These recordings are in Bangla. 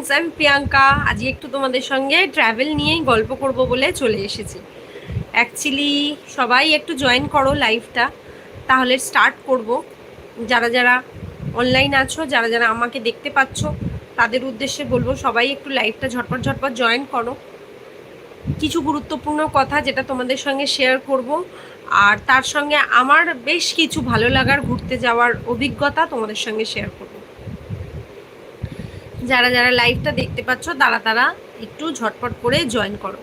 ফ্রেন্ডস আমি প্রিয়াঙ্কা আজকে একটু তোমাদের সঙ্গে ট্রাভেল নিয়েই গল্প করব বলে চলে এসেছি। অ্যাকচুয়ালি সবাই একটু জয়েন করো লাইভটা তাহলে স্টার্ট করব। যারা যারা অনলাইন আছো, যারা যারা আমাকে দেখতে পাচ্ছ, তাদের উদ্দেশ্যে বলব, সবাই একটু লাইভটা ঝটপট ঝটপট জয়েন করো। কিছু গুরুত্বপূর্ণ কথা যেটা তোমাদের সঙ্গে শেয়ার করব। আর তার সঙ্গে আমার বেশ কিছু ভালো লাগার, ঘুরতে যাওয়ার অভিজ্ঞতা তোমাদের সঙ্গে শেয়ার করব। যারা যারা লাইভটা দেখতে পাচ্ছ তারা তারা একটু ঝটপট করে জয়েন করো।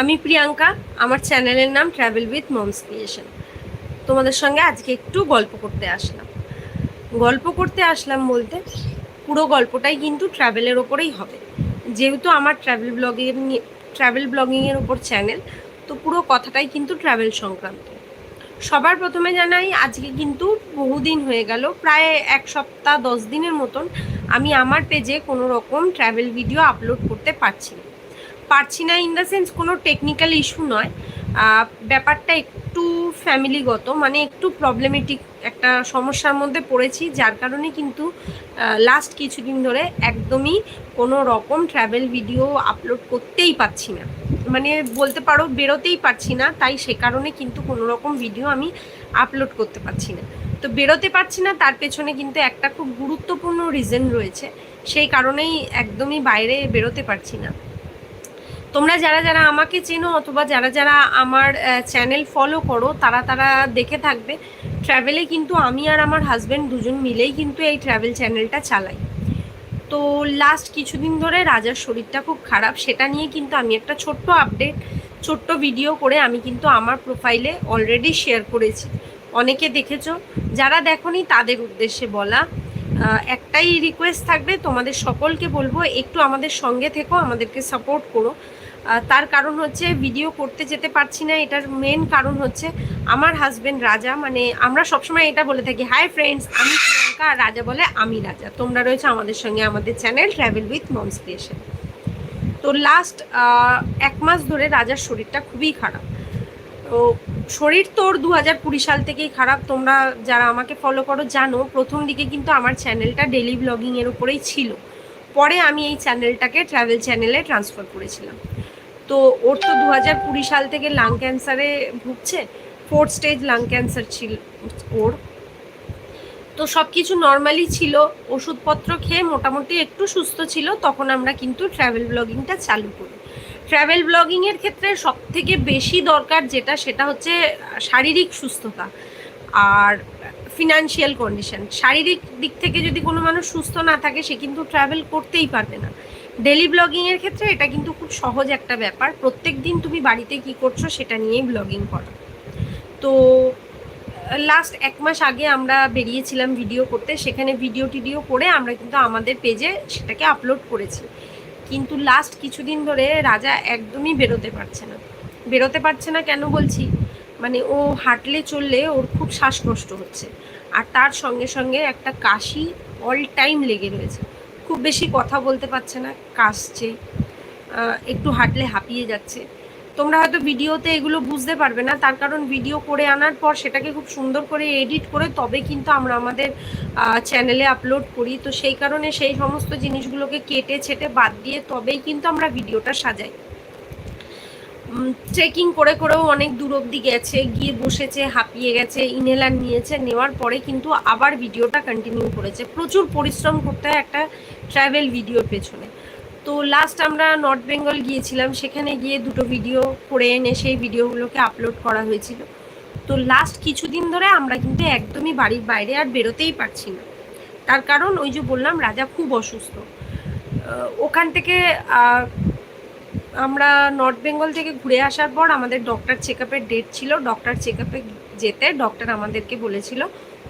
আমি প্রিয়াঙ্কা, আমার চ্যানেলের নাম ট্রাভেল উইথ মমস ক্রিয়েশন তোমাদের সঙ্গে আজকে একটু গল্প করতে আসলাম। গল্প করতে আসলাম বলতে পুরো গল্পটাই কিন্তু ট্রাভেলের ওপরেই হবে। যেহেতু আমার ট্রাভেল ব্লগের ট্রাভেল ব্লগিংয়ের ওপর চ্যানেল, তো পুরো কথাটাই কিন্তু ট্রাভেল সংক্রান্ত। সবার প্রথমে জানাই, আজকে কিন্তু বহুদিন হয়ে গেল, প্রায় এক সপ্তাহ দশ দিনের মতন আমি আমার পেজে কোনো রকম ট্রাভেল ভিডিও আপলোড করতে পারছি না। পারছি না ইন দ্য সেন্স কোনো টেকনিক্যাল ইস্যু নয়। ব্যাপারটা একটু ফ্যামিলিগত মানে একটু প্রবলেমেটিক একটা সমস্যার মধ্যে পড়েছি, যার কারণে কিন্তু লাস্ট কিছুদিন ধরে একদমই কোনো রকম ট্রাভেল ভিডিও আপলোড করতেই পারছি না। মানে বলতে পারো বেরোতেই পারছি না, তাই সে কারণে কিন্তু কোনো রকম ভিডিও আমি আপলোড করতে পারছি না। তো বেরোতে পারছি না, তার পেছনে কিন্তু একটা খুব গুরুত্বপূর্ণ রিজন রয়েছে, সেই কারণেই একদমই বাইরে বেরোতে পারছি না। তোমরা যারা যারা আমাকে চেনো অথবা যারা যারা আমার চ্যানেল ফলো করো, তারা তারা দেখে থাকবে। ট্র্যাভেলে কিন্তু আমি আর আমার হাজব্যান্ড দুজন মিলেই কিন্তু এই ট্র্যাভেল চ্যানেলটা চালাই। তো লাস্ট কিছুদিন ধরে রাজার শরীরটা খুব খারাপ, সেটা নিয়ে কিন্তু আমি একটা ছোট্ট আপডেট ছোট্ট ভিডিও করে আমি কিন্তু আমার প্রোফাইলে অলরেডি শেয়ার করেছি। অনেকে দেখেছ, যারা দেখনি তাদের উদ্দেশ্যে বলা। একটাই রিকোয়েস্ট থাকবে, তোমাদের সকলকে বলব, একটু আমাদের সঙ্গে থেকো, আমাদেরকে সাপোর্ট করো। তার কারণ হচ্ছে ভিডিও করতে যেতে পারছি না, এটার মেন কারণ হচ্ছে আমার হাজব্যান্ড রাজা মানে আমরা সবসময় এটা বলে থাকি হাই ফ্রেন্ডস আমি প্রিয়াঙ্কা, রাজা বলে আমি রাজা। তোমরা রয়েছে আমাদের সঙ্গে আমাদের channel travel with moms creation তো লাস্ট এক মাস ধরে রাজার শরীরটা খুবই খারাপ। তো শরীর তোর দু হাজার কুড়ি সাল থেকেই খারাপ। তোমরা যারা আমাকে ফলো করো জানো, প্রথম দিকে কিন্তু আমার চ্যানেলটা ডেলি ব্লগিংয়ের উপরেই ছিল। পরে আমি এই চ্যানেলটাকে ট্রাভেল চ্যানেলে ট্রান্সফার করেছিলাম। তো ওর তো দু হাজার কুড়ি সাল থেকে লাং ক্যান্সারে ভুগছে। ফোর্থ স্টেজ লাং ক্যান্সার ছিল ওর। তো সব কিছু নর্মালি ছিল। ওষুধপত্র খেয়ে মোটামুটি একটু সুস্থ ছিল। তখন আমরা কিন্তু ট্রাভেল ব্লগিংটা চালু করি। ট্রাভেল ব্লগিংয়ের ক্ষেত্রে সব থেকে বেশি দরকার যেটা, সেটা হচ্ছে শারীরিক সুস্থতা আর ফিনান্সিয়াল কন্ডিশন শারীরিক দিক থেকে যদি কোনো মানুষ সুস্থ না থাকে, সে কিন্তু ট্রাভেল করতেই পারবে না। ডেলি ব্লগিংয়ের ক্ষেত্রে এটা কিন্তু খুব সহজ একটা ব্যাপার। প্রত্যেক দিন তুমি বাড়িতে কি করছ, সেটা নিয়েই ব্লগিং করো। তো লাস্ট এক মাস আগে আমরা বেরিয়েছিলাম ভিডিও করতে। সেখানে ভিডিও টিডিও করে আমরা কিন্তু আমাদের পেজে সেটাকে আপলোড করেছি। কিন্তু লাস্ট কিছুদিন ধরে রাজা একদমই বেরোতে পারছে না। বেরোতে পারছে না কেন বলছি? মানে ও হাঁটলে চললে ওর খুব শ্বাসকষ্ট হচ্ছে। আর তার সঙ্গে সঙ্গে একটা কাশি অল টাইম লেগে রয়েছে। খুব বেশি কথা বলতে পারছে না, কাশছে একটু হাঁটলে হাঁপিয়ে যাচ্ছে। তোমরা হয়তো ভিডিওতে এগুলো বুঝতে পারবে না। তার কারণ ভিডিও করে আনার পর সেটাকে খুব সুন্দর করে এডিট করে তবে কিন্তু আমরা আমাদের চ্যানেলে আপলোড করি। তো সেই কারণে সেই সমস্ত জিনিসগুলোকে কেটে ছেটে বাদ দিয়ে তবেই কিন্তু আমরা ভিডিওটা সাজাই। ট্রেকিং করে করেও অনেক দূর অব্দি গেছে, গিয়ে বসেছে, হাঁপিয়ে গেছে ইনহেলার নিয়েছে, নেওয়ার পরে কিন্তু আবার ভিডিওটা কন্টিনিউ করেছে। প্রচুর পরিশ্রম করতে হয় একটা ট্রাভেল ভিডিওর পেছনে। তো লাস্ট আমরা নর্থ বেঙ্গল গিয়েছিলাম, সেখানে গিয়ে দুটো ভিডিও করে এনে সেই ভিডিওগুলোকে আপলোড করা হয়েছিল। তো লাস্ট কিছুদিন ধরে আমরা কিন্তু একদমই বাড়ির বাইরে আর বেরোতেই পারছি না। তার কারণ ওই যে বললাম, রাজা খুব অসুস্থ। ওখান থেকে আমরা নর্থ বেঙ্গল থেকে ঘুরে আসার পর আমাদের ডক্টর চেক আপের ডেট ছিল। ডক্টর চেক আপে যেতে ডক্টর আমাদেরকে বলেছিল,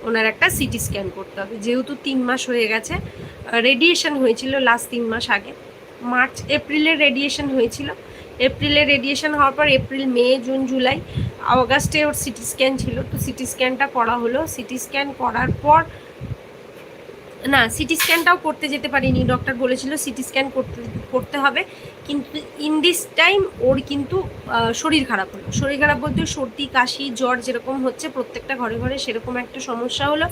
ওনার একটা সিটি স্ক্যান করতে হবে। যেহেতু তিন মাস হয়ে গেছে রেডিয়েশন হয়েছিল লাস্ট তিন মাস আগে। মার্চ এপ্রিলে রেডিয়েশন হয়েছিল। এপ্রিলে রেডিয়েশন হওয়ার পর এপ্রিল, মে, জুন, জুলাই অগাস্টে ওর সিটি স্ক্যান ছিল। তো সিটি স্ক্যানটা করা হলো। সিটি স্ক্যান করার পর না সিটি স্ক্যানটাও করতে যেতে পারিনি ডক্টর বলেছিল সিটি স্ক্যান করতে করতে হবে, কিন্তু ইন দিস টাইম ওর কিন্তু শরীর খারাপ হলো। শরীর খারাপ বলতে সর্দি, কাশি, জ্বর যেরকম হচ্ছে, প্রত্যেকটা ঘরে ঘরে সেরকম একটা সমস্যা হলো।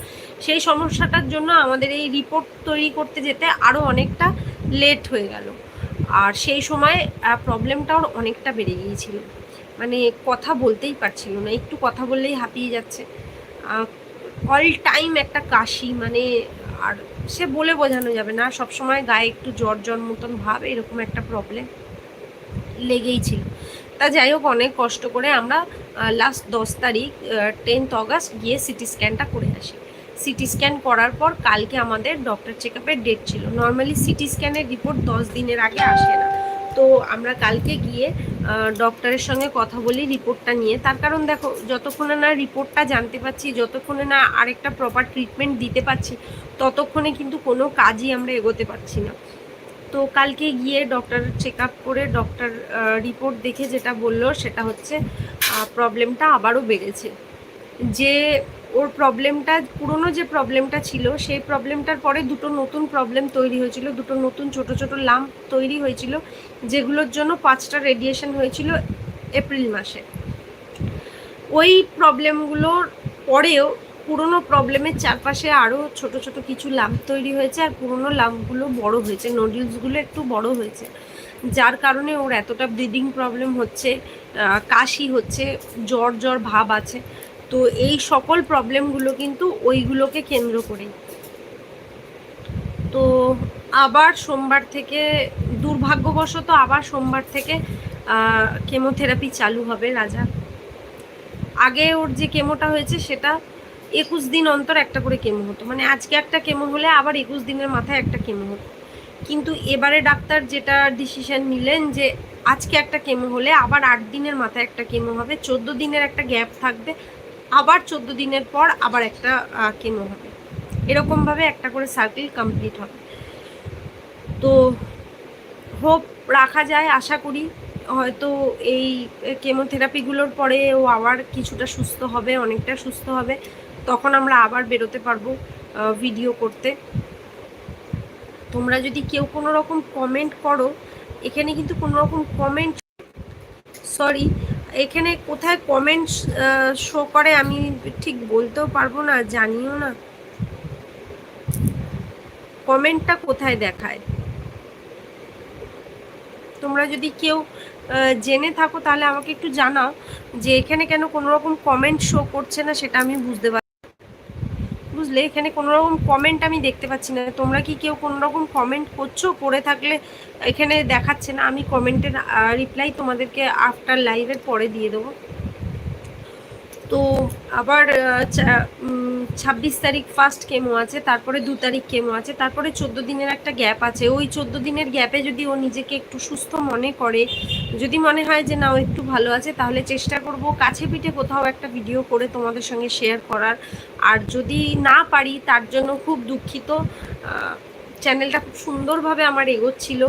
সেই সমস্যাটার জন্য আমাদের এই রিপোর্ট তৈরি করতে যেতে আরও অনেকটা লেট হয়ে গেল। আর সেই সময় প্রবলেমটা ওর অনেকটা বেড়ে গিয়েছিল। মানে কথা বলতেই পারছিল না, একটু কথা বললেই হাঁপিয়ে যাচ্ছে। অল টাইম একটা কাশি মানে আর সে বলে বোঝানো যাবে না, সব সময় গায়ে একটু জ্বর জ্বর মতন ভাব, এরকম একটা প্রবলেম লেগেই ছিল। তা যাই হোক, অনেক কষ্ট করে আমরা লাস্ট দশ তারিখ টেন্থ অগাস্ট গিয়ে সিটি স্ক্যানটা করে আসি। সিটি স্ক্যান করার পর কালকে আমাদের ডক্টর চেক আপের ডেট ছিল। নর্মালি সিটি স্ক্যানের রিপোর্ট দশ দিনের আগে আসে না। তো আমরা কালকে গিয়ে ডক্টরের সঙ্গে কথা বলি রিপোর্টটা নিয়ে। তার কারণ দেখো, যতক্ষণে না রিপোর্টটা জানতে পারছি, যতক্ষণে না আরেকটা প্রপার ট্রিটমেন্ট দিতে পারছি, ততক্ষণে কিন্তু কোনো কাজই আমরা এগোতে পারছি না। তো কালকে গিয়ে ডক্টর চেক আপ করে ডক্টর রিপোর্ট দেখে যেটা বলল সেটা হচ্ছে প্রবলেমটা আবারও বেড়েছে। যে ওর প্রবলেমটা পুরনো যে প্রবলেমটা ছিল, সেই প্রবলেমটার পরে দুটো নতুন প্রবলেম তৈরি হয়েছিল, দুটো নতুন ছোট ছোট লাম্প তৈরি হয়েছিল, যেগুলোর জন্য পাঁচটা রেডিয়েশন হয়েছিল এপ্রিল মাসে। ওই প্রবলেমগুলোর পরেও পুরনো প্রবলেমের চারপাশে আরও ছোট ছোট কিছু লাম্প তৈরি হয়েছে, আর পুরনো লাম্পগুলো বড় হয়েছে নডিউলসগুলো একটু বড় হয়েছে। যার কারণে ওর এতটা ব্রিদিং প্রবলেম হচ্ছে কাশি হচ্ছে, জ্বর জ্বর ভাব আছে। তো এই সকল প্রবলেমগুলো কিন্তু ওইগুলোকে কেন্দ্র করেই তো আবার সোমবার থেকে দুর্ভাগ্যবশত আবার সোমবার থেকে কেমোথেরাপি চালু হবে রাজা। আগে ওর যে কেমোটা হয়েছে সেটা একুশ দিন অন্তর একটা করে কেমো হতো। মানে আজকে একটা কেমো হলে আবার একুশ দিনের মাথায় একটা কেমো হতো। কিন্তু এবারে ডাক্তার যেটা ডিসিশন নিলেন যে আজকে একটা কেমো হলে আবার আট দিনের মাথায় একটা কেমো হবে, চোদ্দ দিনের একটা গ্যাপ থাকবে। আবার চোদ্দ দিনের পর আবার একটা কেমো হবে। এরকমভাবে একটা করে সার্কেল কমপ্লিট হবে। তো হোপ রাখা যায়, আশা করি। হয়তো এই কেমোথেরাপিগুলোর পরে ও আবার কিছুটা সুস্থ হবে, অনেকটা সুস্থ হবে। তখন আমরা আবার বেরোতে পারব ভিডিও করতে। তোমরা যদি কেউ কোনো রকম কমেন্ট করো, এখানে কিন্তু কোনো রকম কমেন্ট সরি এখানে কোথায় কমেন্টস শো করে আমি ঠিক বলতেও পারব না, জানিও না। কমেন্টটা কোথায় দেখায়? তোমরা যদি কেউ জেনে থাকো তাহলে আমাকে একটু জানাও যে এখানে কেন কোনো রকম কমেন্ট শো করছে না, সেটা আমি বুঝতে পারছি বুঝলে এখানে কোনো রকম কমেন্ট আমি দেখতে পাচ্ছি না। তোমরা কি কেউ কোনো রকম কমেন্ট করছ? করে থাকলে এখানে দেখাচ্ছে না। আমি কমেন্টের রিপ্লাই তোমাদেরকে আফটার লাইভের পরে দিয়ে দেবো। তো আবার ছাব্বিশ তারিখ ফার্স্ট কেমো আছে, তারপরে দু তারিখ কেমো আছে, তারপরে চোদ্দ দিনের একটা গ্যাপ আছে। ওই চোদ্দ দিনের গ্যাপে যদি ও নিজেকে একটু সুস্থ মনে করে, যদি মনে হয় যে না, ও একটু ভালো আছে, তাহলে চেষ্টা করব কাছে পিঠে কোথাও একটা ভিডিও করে তোমাদের সঙ্গে শেয়ার করার। আর যদি না পারি, তার জন্য খুব দুঃখিত। চ্যানেলটা খুব সুন্দরভাবে আমার এগোচ্ছিল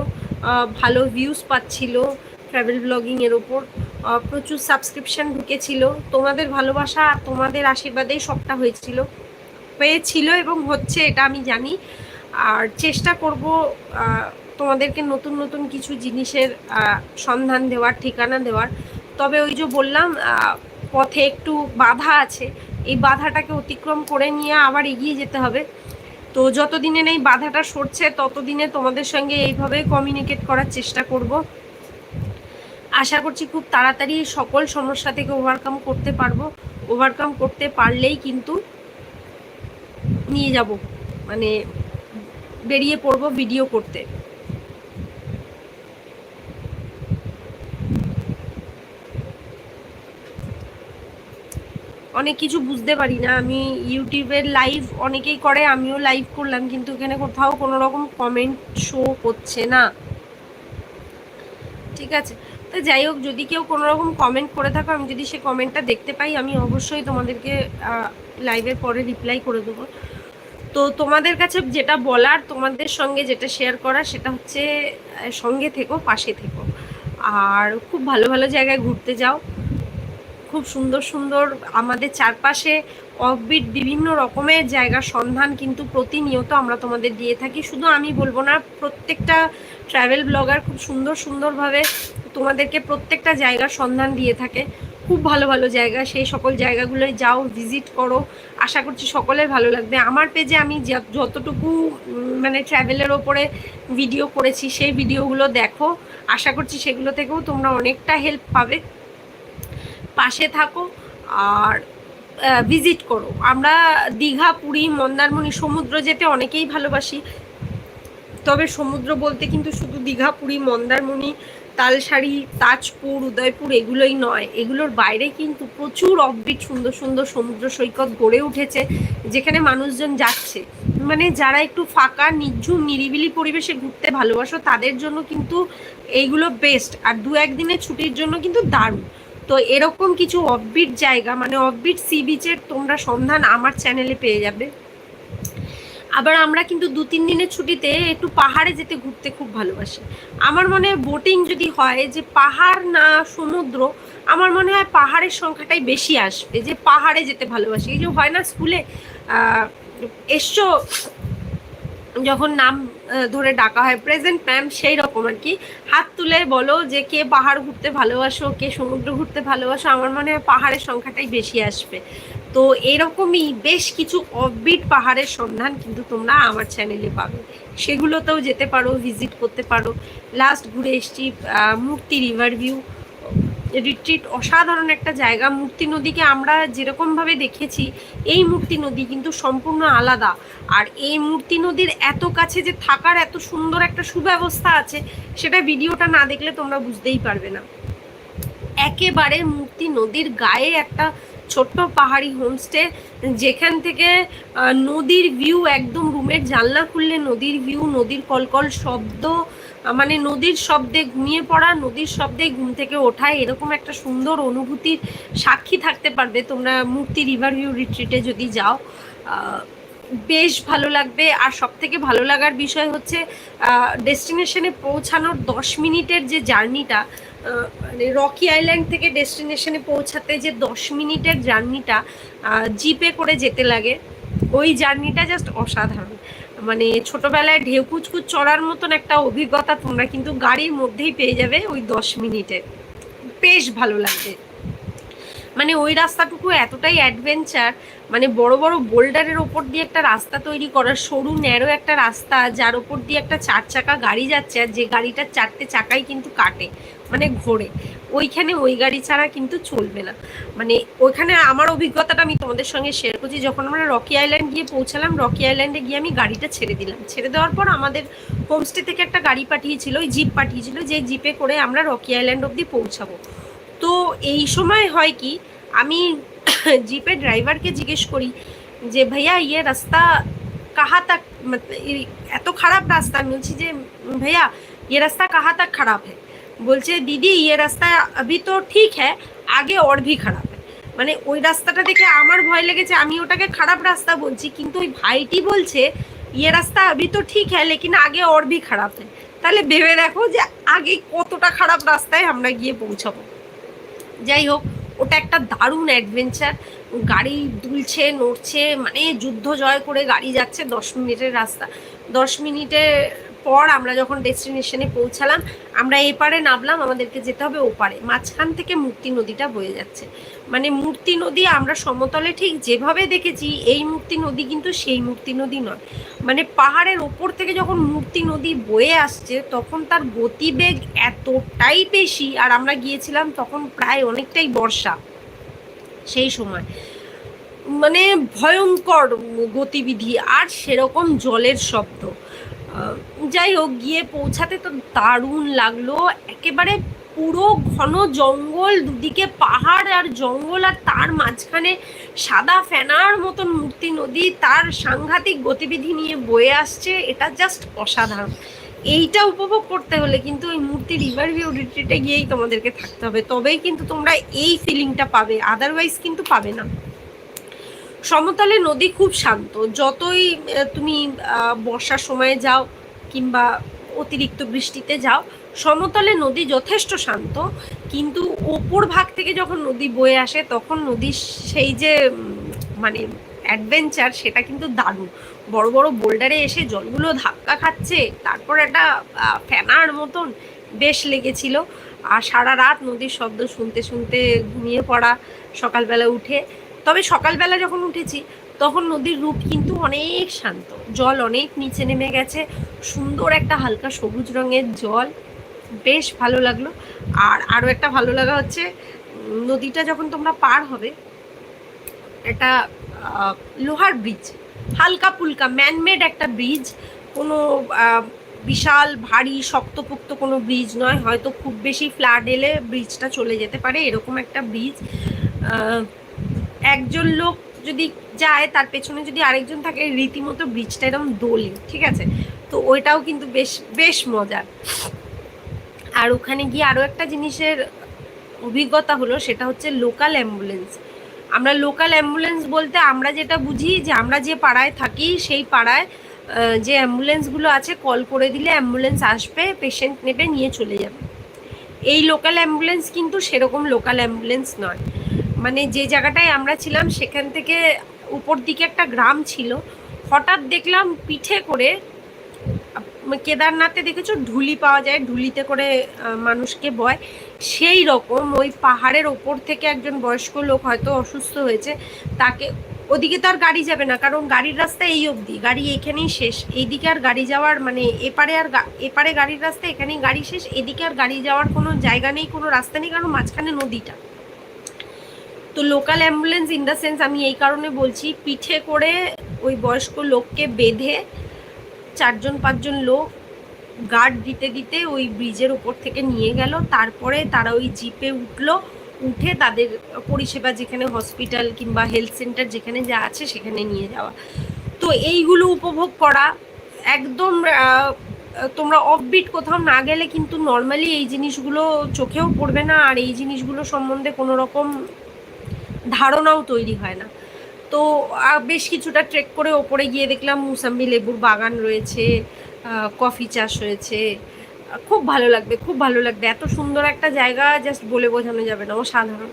ভালো ভিউজ পাচ্ছিল ট্রাভেল ব্লগিংয়ের ওপর। প্রচুর সাবস্ক্রিপশন ঢুকেছিল। তোমাদের ভালোবাসা আর তোমাদের আশীর্বাদেই সবটা হয়েছিল। হয়েছিল এবং হচ্ছে এটা আমি জানি। আর চেষ্টা করব তোমাদেরকে নতুন নতুন কিছু জিনিসের সন্ধান দেওয়ার, ঠিকানা দেওয়ার। তবে ওই যে বললাম পথে একটু বাধা আছে। এই বাধাটাকে অতিক্রম করে নিয়ে আবার এগিয়ে যেতে হবে। তো যতদিনে এই বাধাটা সরছে, ততদিনে তোমাদের সঙ্গে এইভাবে কমিউনিকেট করার চেষ্টা করব। আশা করছি খুব তাড়াতাড়ি সকল সমস্যা থেকে ওভারকাম করতে পারব। ওভারকাম করতে পারলেই কিন্তু নিয়ে যাব। মানে বেরিয়ে পড়ব ভিডিও করতে। অনেক কিছু বুঝতে পারি না। আমি ইউটিউবের লাইভ অনেকেই করে, আমিও লাইভ করলাম, কিন্তু এখানে কোথাও কোনো রকম কমেন্ট শো করছে না। ঠিক আছে? তো যাই হোক, যদি কেউ কোনো রকম কমেন্ট করে থাকো, আমি যদি সে কমেন্টটা দেখতে পাই, আমি অবশ্যই তোমাদেরকে লাইভের পরে রিপ্লাই করে দেবো। তো তোমাদের কাছে যেটা বলার, তোমাদের সঙ্গে যেটা শেয়ার করার সেটা হচ্ছে সঙ্গে থেকো, পাশে থেকো। আর খুব ভালো ভালো জায়গায় ঘুরতে যাও। খুব সুন্দর সুন্দর আমাদের চারপাশে অফবিট বিভিন্ন রকমের জায়গার সন্ধান কিন্তু প্রতিনিয়ত আমরা তোমাদের দিয়ে থাকি। শুধু আমি বলব না, প্রত্যেকটা ট্রাভেল ব্লগার খুব সুন্দর সুন্দরভাবে তোমাদেরকে প্রত্যেকটা জায়গার সন্ধান দিয়ে থাকে। খুব ভালো ভালো জায়গা, সেই সকল জায়গাগুলোয় যাও ভিজিট করো। আশা করছি সকলের ভালো লাগবে। আমার পেজে আমি যতটুকু মানে ট্রাভেলের ওপরে ভিডিও করেছি, সেই ভিডিওগুলো দেখো। আশা করছি সেগুলো থেকেও তোমরা অনেকটা হেল্প পাবে। পাশে থাকো, আর ভিজিট করো। আমরা দীঘা, পুরী, মন্দারমণি, সমুদ্র যেতে অনেকেই ভালোবাসি। তবে সমুদ্র বলতে কিন্তু শুধু দীঘা, পুরী, মন্দারমণি তালসারি তাজপুর, উদয়পুর এগুলোই নয়। এগুলোর বাইরে কিন্তু প্রচুর অফবিট সুন্দর সুন্দর সমুদ্র সৈকত গড়ে উঠেছে, যেখানে মানুষজন যাচ্ছে। মানে যারা একটু ফাঁকা, নির্ঝুম, নিরিবিলি পরিবেশে ঘুরতে ভালোবাসো, তাদের জন্য কিন্তু এইগুলো বেস্ট আর দু একদিনের ছুটির জন্য কিন্তু দারুণ। তো এরকম কিছু অফবিট জায়গা মানে অফবিট সি বিচের তোমরা সন্ধান আমার চ্যানেলে পেয়ে যাবে। আবার আমরা কিন্তু দু তিন দিনের ছুটিতে একটু পাহাড়ে যেতে ঘুরতে খুব ভালোবাসি। আমার মনে হয় বোটিং যদি হয় যে পাহাড় না সমুদ্র, আমার মনে হয় পাহাড়ের সংখ্যাটাই বেশি আসবে। যে পাহাড়ে যেতে ভালোবাসি। এই যে হয় না স্কুলে এসছো যখন নাম ধরে ডাকা হয় প্রেজেন্ট ম্যাম সেই রকম আর কি। হাত তুলে বলো যে কে পাহাড় ঘুরতে ভালোবাসো, কে সমুদ্র ঘুরতে ভালোবাসো, আমার মনে হয় পাহাড়ের সংখ্যাটাই বেশি আসবে। তো এরকমই বেশ কিছু অফবিট পাহাড়ের সন্ধান কিন্তু তোমরা আমার চ্যানেলে পাবে। সেগুলোতেও যেতে পারো ভিজিট করতে পারো। লাস্ট ঘুরে এসছি মূর্তি রিভার ভিউ রিট্রিট অসাধারণ একটা জায়গা। মূর্তি নদীকে আমরা যেরকমভাবে দেখেছি, এই মূর্তি নদী কিন্তু সম্পূর্ণ আলাদা। আর এই মূর্তি নদীর এত কাছে যে থাকার এত সুন্দর একটা সুব্যবস্থা আছে, সেটা ভিডিওটা না দেখলে তোমরা বুঝতেই পারবে না। একেবারে মূর্তি নদীর গায়ে একটা ছোট্ট পাহাড়ি হোমস্টে যেখান থেকে নদীর ভিউ একদম রুমের জানলা খুললে নদীর ভিউ নদীর কলকল শব্দ মানে নদীর শব্দে ঘুমিয়ে পড়া, নদীর শব্দে ঘুম থেকে ওঠা, এরকম একটা সুন্দর অনুভূতির সাক্ষী থাকতে পারবে তোমরা মূর্তি রিভার ভিউ রিট্রিটে যদি যাও। বেশ ভালো লাগবে। আর সব থেকে ভালো লাগার বিষয় হচ্ছে ডেস্টিনেশনে পৌঁছানোর দশ মিনিটের যে জার্নিটা মানে রকি আইল্যান্ড থেকে ডেস্টিনেশনে পৌঁছাতে যে দশ মিনিটের জার্নিটা জিপে করে যেতে লাগে, ওই জার্নিটা জাস্ট অসাধারণ। মানে ছোটবেলায় ঢেউ কুচকুচ চড়ার মতন একটা অভিজ্ঞতা তোমরা কিন্তু গাড়ির মধ্যেই পেয়ে যাবে ওই দশ মিনিটে। বেশ ভালো লাগবে। মানে ওই রাস্তাটুকু এতটাই অ্যাডভেঞ্চার মানে বড় বড় বোল্ডারের ওপর দিয়ে একটা রাস্তা তৈরি করা সরু ন্যারো একটা রাস্তা যার ওপর দিয়ে একটা চার চাকা গাড়ি যাচ্ছে আর যে গাড়িটার চারটে চাকাই কিন্তু কাটে মানে ঘোরে। ওইখানে ওই গাড়ি ছাড়া কিন্তু চলবে না। মানে ওইখানে আমার অভিজ্ঞতাটা আমি তোমাদের সঙ্গে শেয়ার করছি, যখন আমরা রকি আইল্যান্ড গিয়ে পৌঁছালাম রকি আইল্যান্ডে গিয়ে আমি গাড়িটা ছেড়ে দিলাম। ছেড়ে দেওয়ার পর আমাদের হোমস্টে থেকে একটা গাড়ি পাঠিয়েছিল, ওই জিপ পাঠিয়েছিল, যে জিপে করে আমরা রকি আইল্যান্ড অবধি পৌঁছাবো। তো এই সময় হয় কি, আমি জিপে ড্রাইভারকে জিজ্ঞেস করি যে, ভাইয়া ইয়ে রাস্তা কাহা তাক এত খারাপ রাস্তা, আমি বলছি যে, ভাইয়া ইয়ে রাস্তা কাহা তাক খারাপ হ্যাঁ বলছে, দিদি ইয়ে রাস্তা আবি তো ঠিক হ্যাঁ আগে ওর ভি খারাপ হ্যাঁ। মানে ওই রাস্তাটা দেখে আমার ভয় লেগেছে, আমি ওটাকে খারাপ রাস্তা বলছি, কিন্তু ওই ভাইটি বলছে ইয়ে রাস্তা আবি তো ঠিক হ্যাঁ লেকিন আগে ওর ভি খারাপ হ্যাঁ। তাহলে ভেবে দেখো যে আগে কতটা খারাপ রাস্তায় আমরা গিয়ে পৌঁছাবো। যাই হোক, ওটা একটা দারুণ অ্যাডভেঞ্চার। গাড়ি দুলছে, নড়ছে মানে যুদ্ধ জয় করে গাড়ি যাচ্ছে, দশ মিনিটের রাস্তা। দশ মিনিটে পর আমরা যখন ডেস্টিনেশনে পৌঁছালাম, আমরা এপারে নামলাম, আমাদেরকে যেতে হবে ওপারে মাঝখান থেকে মূর্তি নদীটা বয়ে যাচ্ছে। মানে মূর্তি নদী আমরা সমতলে ঠিক যেভাবে দেখেছি, এই মূর্তি নদী কিন্তু সেই মূর্তি নদী নয়। মানে পাহাড়ের ওপর থেকে যখন মূর্তি নদী বয়ে আসছে, তখন তার গতিবেগ এতটাই বেশি, আর আমরা গিয়েছিলাম তখন প্রায় অনেকটাই বর্ষা সেই সময়। মানে ভয়ঙ্কর গতিবিধি, আর সেরকম জলের শব্দ। যাই হোক, গিয়ে পৌঁছাতে তো দারুণ লাগল। একেবারে পুরো ঘন জঙ্গল, দুদিকে পাহাড় আর জঙ্গল, আর তার মাঝখানে সাদা ফেনার মতন মূর্তি নদী, তার সাংঘাতিক গতিবিধি নিয়ে বয়ে আসছে। এটা জাস্ট অসাধারণ। এইটা উপভোগ করতে হলে কিন্তু ওই মূর্তি রিভার ভিউ রিট্রিটে গিয়েই তোমাদেরকে থাকতে হবে। তবেই কিন্তু তোমরা এই ফিলিংটা পাবে। আদারওয়াইজ কিন্তু পাবে না। সমতলে নদী খুব শান্ত। যতই তুমি বর্ষার সময়ে যাও কিংবা অতিরিক্ত বৃষ্টিতে যাও, সমতলে নদী যথেষ্ট শান্ত। কিন্তু ওপর ভাগ থেকে যখন নদী বয়ে আসে, তখন নদীর সেই যে মানে অ্যাডভেঞ্চার সেটা কিন্তু দারুণ। বড় বড় বোল্ডারে এসে জলগুলো ধাক্কা খাচ্ছে, তারপর একটা ফেনার মতন বেশ লেগেছিল। আর সারা রাত নদীর শব্দ শুনতে শুনতে ঘুমিয়ে পড়া সকালবেলা উঠে। তবে সকালবেলা যখন উঠেছি, তখন নদীর রূপ কিন্তু অনেক শান্ত। জল অনেক নিচে নেমে গেছে। সুন্দর একটা হালকা সবুজ রঙের জল। বেশ ভালো লাগল। আর আরও একটা ভালো লাগা হচ্ছে নদীটা যখন তোমরা পার হবে, একটা লোহার ব্রিজ হালকা পুলকা ম্যানমেড একটা ব্রিজ কোনো বিশাল, ভারী, শক্তপোক্ত কোনো ব্রিজ নয়। হয়তো খুব বেশি ফ্লাড এলে ব্রিজটা চলে যেতে পারে, এরকম একটা ব্রিজ একজন লোক যদি যায়, তার পেছনে যদি আরেকজন থাকে, রীতিমতো ব্রিজটা এরকম দোলে, ঠিক আছে? তো ওইটাও কিন্তু বেশ বেশ মজার। আর ওখানে গিয়ে আরও একটা জিনিসের অভিজ্ঞতা হলো, সেটা হচ্ছে লোকাল অ্যাম্বুলেন্স আমরা লোকাল অ্যাম্বুলেন্স বলতে আমরা যেটা বুঝি যে আমরা যে পাড়ায় থাকি, সেই পাড়ায় যে অ্যাম্বুলেন্সগুলো আছে কল করে দিলে অ্যাম্বুলেন্স আসবে পেশেন্ট নেবে, নিয়ে চলে যাবে। এই লোকাল অ্যাম্বুলেন্স কিন্তু সেরকম লোকাল অ্যাম্বুলেন্স নয়। মানে যে জায়গাটায় আমরা ছিলাম, সেখান থেকে উপর দিকে একটা গ্রাম ছিল। হঠাৎ দেখলাম পিঠে করে কেদারনাথে দেখেছ? ঢুলি পাওয়া যায়, ঢুলিতে করে মানুষকে বয়। সেই রকম ওই পাহাড়ের ওপর থেকে একজন বয়স্ক লোক হয়তো অসুস্থ হয়েছে, তাকে ওদিকে তো আর গাড়ি যাবে না, কারণ গাড়ির রাস্তা এই অবধি, গাড়ি এখানেই শেষ। এইদিকে আর গাড়ি যাওয়ার মানে এপারে আর এপারে গাড়ির রাস্তা, এখানেই গাড়ি শেষ, এদিকে আর গাড়ি যাওয়ার কোনো জায়গা নেই, কোনো রাস্তা নেই, কারণ মাঝখানে নদীটা। তো local ambulance in the sense আমি এই কারণে বলছি, পিঠে করে ওই বয়স্ক লোককে বেঁধে চারজন, পাঁচজন লোক গার্ড দিতে দিতে ওই ব্রিজের ওপর থেকে নিয়ে গেল। তারপরে তারা ওই জিপে উঠল, উঠে তাদের পরিষেবা যেখানে হসপিটাল কিংবা হেলথ সেন্টার যেখানে যা আছে সেখানে নিয়ে যাওয়া। তো এইগুলো উপভোগ করা একদম তোমরা অফবিট কোথাও না গেলে কিন্তু নর্মালি এই জিনিসগুলো চোখেও পড়বে না। আর এই জিনিসগুলো সম্বন্ধে কোনো রকম ধারণাও তৈরি হয় না। তো বেশ কিছুটা ট্রেক করে ওপরে গিয়ে দেখলাম মুসাম্বি লেবুর বাগান রয়েছে কফি চাষ রয়েছে খুব ভালো লাগবে, খুব ভালো লাগবে। এত সুন্দর একটা জায়গা জাস্ট বলে বোঝানো যাবে না, অসাধারণ।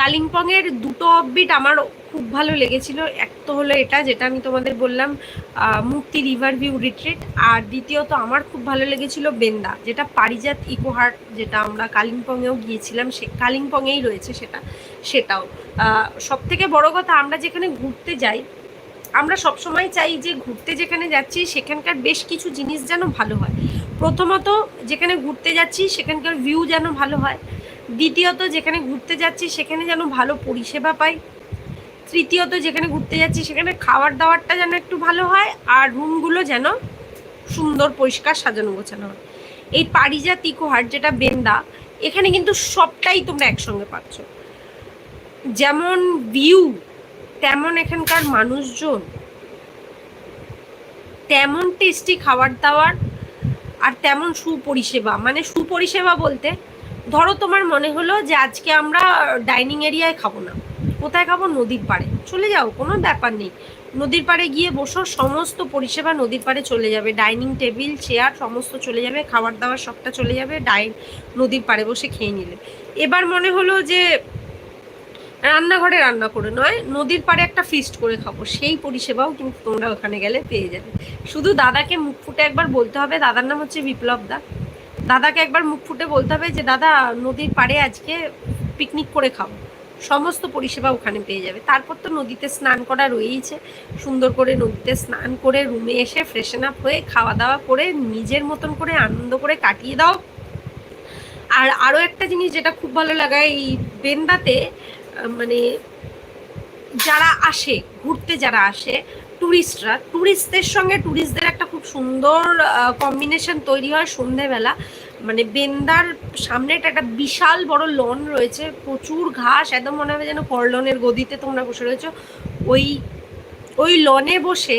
কালিম্পংয়ের দুটো অফবিট আমার খুব ভালো লেগেছিল। এক তো হলো এটা যেটা আমি তোমাদের বললাম মুক্তি রিভার ভিউ রিট্রিট। আর দ্বিতীয়ত আমার খুব ভালো লেগেছিল বেন্দা, যেটা পারিজাত ইকোহার্ট যেটা আমরা কালিম্পংয়েও গিয়েছিলাম, সে কালিম্পংয়েই রয়েছে সেটা, সেটাও। সব থেকে বড় কথা আমরা যেখানে ঘুরতে যাই, আমরা সবসময় চাই যে ঘুরতে যেখানে যাচ্ছি, সেখানকার বেশ কিছু জিনিস যেন ভালো হয়। প্রথমত যেখানে ঘুরতে যাচ্ছি, সেখানকার ভিউ যেন ভালো হয়। দ্বিতীয়ত যেখানে ঘুরতে যাচ্ছি, সেখানে যেন ভালো পরিষেবা পাই। তৃতীয়ত যেখানে ঘুরতে যাচ্ছি সেখানে খাবার দাবারটা যেন একটু ভালো হয় আর রুমগুলো যেন সুন্দর, পরিষ্কার, সাজানো, গোছানো হয়। এই পারিজাত ইকোহাট যেটা বেন্দা, এখানে কিন্তু সবটাই তোমরা একসঙ্গে পাচ্ছ। যেমন ভিউ তেমন এখানকার মানুষজন, তেমন টেস্টি খাবার দাবার আর তেমন সুপরিষেবা। মানে সুপরিষেবা বলতে, ধরো তোমার মনে হলো যে আজকে আমরা ডাইনিং এরিয়ায় খাব না। কোথায় খাব? নদীর পাড়ে। চলে যাও, কোনো ব্যাপার নেই। নদীর পাড়ে গিয়ে বসো, সমস্ত পরিষেবা নদীর পাড়ে চলে যাবে। ডাইনিং টেবিল, চেয়ার, সমস্ত চলে যাবে, খাবার দাবার সবটা চলে যাবে, ডাইন নদীর পাড়ে বসে খেয়ে নিলে। এবার মনে হলো যে, রান্নাঘরে রান্না করে নয়, নদীর পাড়ে একটা ফিস্ট করে খাব। সেই পরিষেবাও কিন্তু তোমরা ওখানে গেলে পেয়ে যাবে। শুধু দাদাকে মুখ ফুটে একবার বলতে হবে, দাদার নাম হচ্ছে বিপ্লব দা। দাদাকে একবার মুখ ফুটে বলতে হবে যে, দাদা, নদীর পাড়ে আজকে পিকনিক করে খাব। সমস্ত পরিষেবা ওখানে পেয়ে যাবে। তারপর তো নদীতে স্নান করা রয়েইছে। সুন্দর করে নদীতে স্নান করে রুমে এসে ফ্রেশন আপ হয়ে খাওয়া দাওয়া করে নিজের মতন করে আনন্দ করে কাটিয়ে দাও। আর আরও একটা জিনিস যেটা খুব ভালো লাগায় এই বেন্দাতে মানে যারা আসে, ঘুরতে যারা আসে ট্যুরিস্টরা ট্যুরিস্টদের সঙ্গে ট্যুরিস্টদের একটা খুব সুন্দর কম্বিনেশন তৈরি হয় সন্ধেবেলা। মানে বেন্দার সামনেটা একটা বিশাল বড় লন রয়েছে। প্রচুর ঘাস, একদম মনে হবে যেন করলনের গদিতে তোমরা বসে রয়েছো। ওই ওই লনে বসে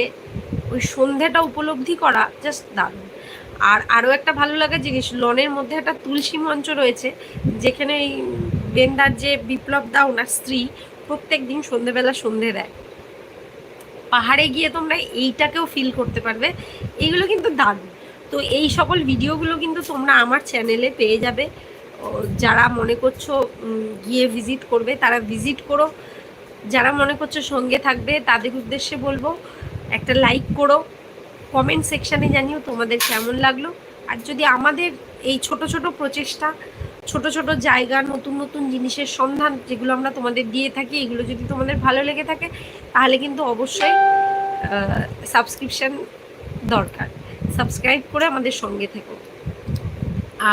ওই সন্ধেটা উপলব্ধি করা জাস্ট দারুণ। আর আরও একটা ভালো লাগা জিনিস লনের মধ্যে একটা তুলসী মঞ্চ রয়েছে, যেখানে এই বেন্দার যে বিপ্লব দা ওনার স্ত্রী প্রত্যেক দিন সন্ধেবেলা সন্ধে দেয়। পাহাড়ে গিয়ে তোমরা এইটাকেও ফিল করতে পারবে। এইগুলো কিন্তু দারুণ। তো এই সকল ভিডিওগুলো কিন্তু তোমরা আমার চ্যানেলে পেয়ে যাবে। যারা মনে করছ গিয়ে ভিজিট করবে, তারা ভিজিট করো। যারা মনে করছ সঙ্গে থাকবে, তাদের উদ্দেশ্যে বলব, একটা লাইক করো। কমেন্ট সেকশানে জানিও তোমাদের কেমন লাগল। আর যদি আমাদের এই ছোট ছোট প্রচেষ্টা, ছোট ছোট জায়গা, নতুন নতুন জিনিসের সন্ধান যেগুলো আমরা তোমাদের দিয়ে থাকি, এগুলো যদি তোমাদের ভালো লেগে থাকে, তাহলে কিন্তু অবশ্যই সাবস্ক্রিপশন দরকার। সাবস্ক্রাইব করে আমাদের সঙ্গে থেকো।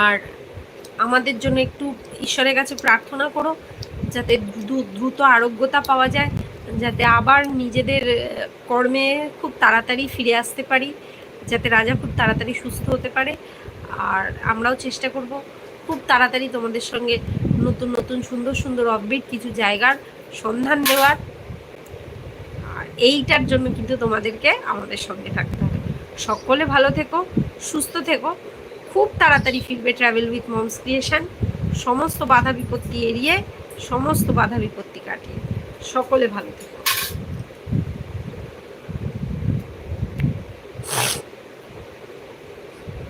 আর আমাদের জন্য একটু ঈশ্বরের কাছে প্রার্থনা করো, যাতে দ্রুত আরোগ্যতা পাওয়া যায়, যাতে আবার নিজেদের কর্মে খুব তাড়াতাড়ি ফিরে আসতে পারি, যাতে রাজা খুব তাড়াতাড়ি সুস্থ হতে পারে। আর আমরাও চেষ্টা করব খুব তাড়াতাড়ি তোমাদের সঙ্গে নতুন নতুন, সুন্দর সুন্দর অববিট কিছু জায়গার সন্ধান দেওয়ার। আর এইটার জন্য কিন্তু তোমাদেরকে আমাদের সঙ্গে থাকতে হবে। সকলে ভালো থেকো, সুস্থ থেকো। খুব তাড়াতাড়ি ফিরবে ট্রাভেল উইথ মমস ক্রিয়েশন সমস্ত বাধা বিপত্তি এড়িয়ে সমস্ত বাধা বিপত্তি কাটিয়ে। সকলে ভালো থেকো।